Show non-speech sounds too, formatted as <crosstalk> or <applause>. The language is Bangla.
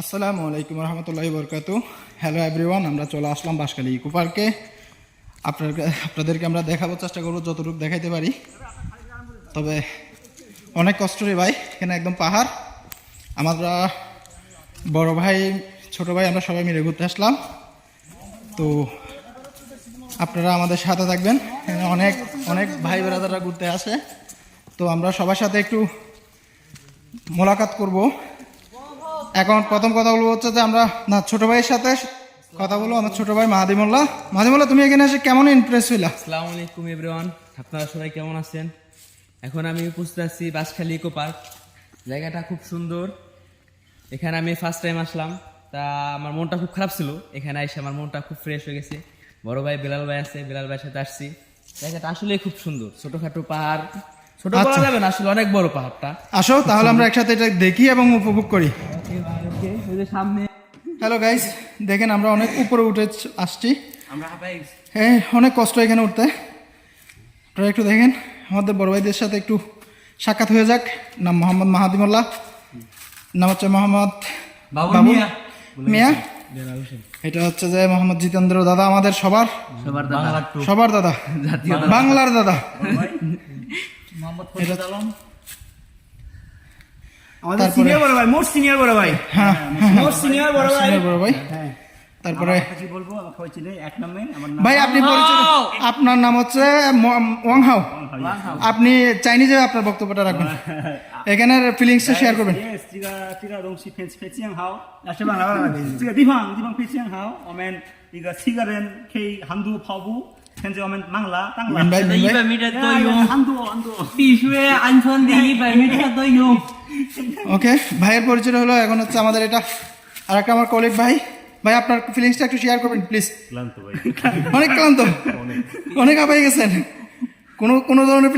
আসসালামু আলাইকুম রহমতুল্লাহি বরকাত হ্যালো এভরিওয়ান আমরা চলে আসলাম বাঁশখালী ইকো পার্কে। আপনার আপনাদেরকে আমরা দেখাবো চেষ্টা করব, যতটুকু দেখাইতে পারি। তবে অনেক কষ্ট রে ভাই, এখানে একদম পাহাড়। আমরা বড় ভাই, ছোট ভাই, আমরা সবাই মিলে ঘুরতে আসলাম। তো আপনারা আমাদের সাথে থাকবেন। এখানে অনেক অনেক ভাই বেড়াদাররা ঘুরতে আসে। তো আমরা সবার সাথে একটু মোলাকাত করব। এখন প্রথম কথা বলব হচ্ছে যে আমরা না ছোট ভাইয়ের সাথে কথা বলব আমার ছোট ভাই মাহাদিমুল্লাহ মাহাদিমুল্লাহ তুমি এখানে এসে কেমন ইমপ্রেস হইলা? আসসালামু আলাইকুম এভরিওয়ান আপনারা সবাই কেমন আছেন? এখন আমি উপস্থিত আছি বাঁশখালী ইকো পার্ক। জায়গাটা খুব সুন্দর। এখানে আমি ফার্স্ট টাইম আসলাম। তা আমার মনটা খুব খারাপ ছিল। এখানে এসে আমার মনটা খুব ফ্রেশ হয়ে গেছে। বড় ভাই বেলাল ভাই আছে বেলাল ভাইয়ের সাথে আসছি। জায়গাটা আসলে খুব সুন্দর। ছোটখাটো পাহাড়। ছোট বলা যাবে না আসলে অনেক বড় পাহাড়টা। আসো তাহলে আমরা একসাথে এটা দেখি এবং উপভোগ করি। হ্যালো গাইস দেখেন আমরা অনেক উপরে উঠে আসছি। হ্যাঁ অনেক কষ্ট এখানে উঠতে। আপনারা একটু দেখেন আমাদের বড় ভাইদের সাথে একটু সাক্ষাৎ হয়ে যাক। নাম মোহাম্মদ মাহাদিমুল্লাহ। নাম হচ্ছে মোহাম্মদ মিয়া। এটা হচ্ছে যে মোহাম্মদ জিতেন্দ্র দাদা আমাদের সবার। সবার দাদা। সবার দাদা। জাতীয় বাংলার দাদা। আমাদের তারপরে- সিনিয়র বড় ভাই মোস্ট সিনিয়র বড় ভাই হ্যাঁ মোস্ট সিনিয়র বড় ভাই সিনিয়র বড় ভাই তারপরে আমার কাছে বলবো আমাকে সবাই চিনে এক নামে আমার নাম ভাই আপনি পরিচিত আপনার নাম হচ্ছে ম- ওয়াংহাও আপনি চাইনিজে আপনার বক্তব্যটা রাখবেন <laughs> এখানের ফিলিংসটা শেয়ার করবেন ，yes，这个这个东西非非常好，啊是吧？来吧来吧，这个地方地方非常好，我们一个七个人可以韩都跑步，现在我们忙了，当了 মিন。ভাই মিন 一 ভাই 百米的都有，韩都韩都，必须安全的一百米的都有。 ওকে ভাইয়ের পরিচয় হলো এখন হচ্ছে আমাদের এটা আর একটা আমার কলিগ ভাই। ভাই আপনার ফিলিংসটা একটু শেয়ার করবেন প্লিজ ক্লান্ত ভাই। অনেক ক্লান্ত। অনেক। আপাই গেছেন। কোনো কোনো ধরনের